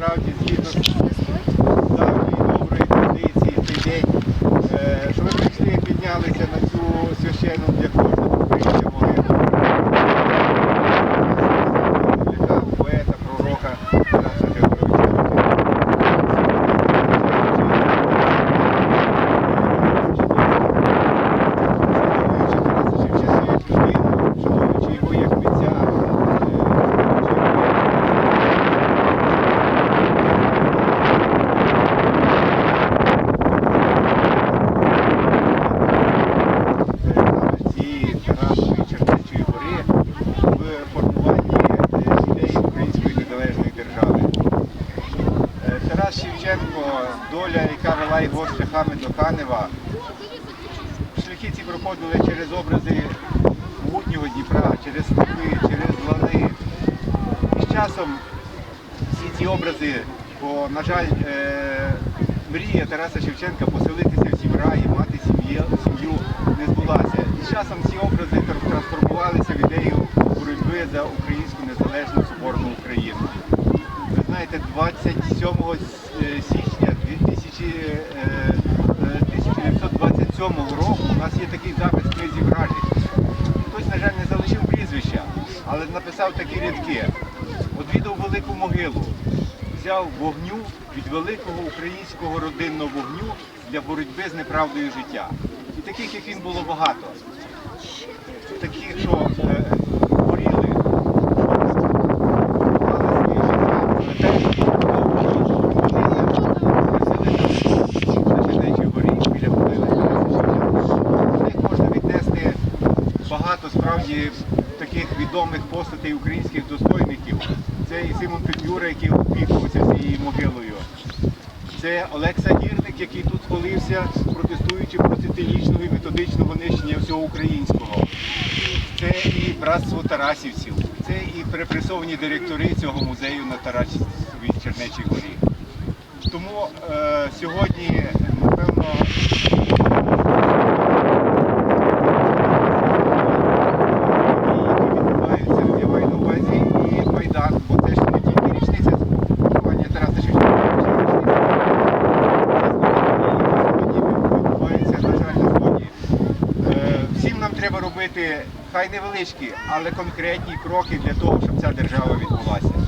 Raja. Тарас Шевченко, доля, яка вела його шляхами до Канева, шляхи ці проходили через образи могутнього Дніпра, через степи, через лани. І з часом всі ці образи, бо, на жаль, е, мрія Тараса Шевченка поселитися в Сівраї, мати сім'ю, не збулася. І з часом ці образи трансформувалися в ідею боротьби за українську. Ви знаєте, 27 січня 2000, е, е, 1927 року у нас є такий запис книзі вражень. Хтось, на жаль, не залишив прізвища, але написав такі рядки. Одвідав велику могилу, взяв вогню від великого українського родинного вогню для боротьби з неправдою життя. І таких, як він, було багато. Таких, що е, горіли, поклали своє життя за те, щоб вони на Чернечій горі біля могили Тараса Шевченка. До них можна віднести багато справді таких відомих постатей українських достойників. Це і Симон Петлюра, який опікувався цією могилою. Це Олекса Гірник, який тут схолився, протестуючи проти цинічного і методичного нищення всього українського. Це і братство Тарасівців, це і перепресовані директори цього музею на Тарасовій Чернечій горі. Тому е, сьогодні, напевно, відбуваються, я маю на увазі і Майдан, бо це ж не тільки річниця поховання Тараса Шевченка, це ж річниця відбувається, на жаль, на сході. Е, Всім нам треба робити хай невеличкі, але конкретні кроки для того, щоб ця держава відбулася.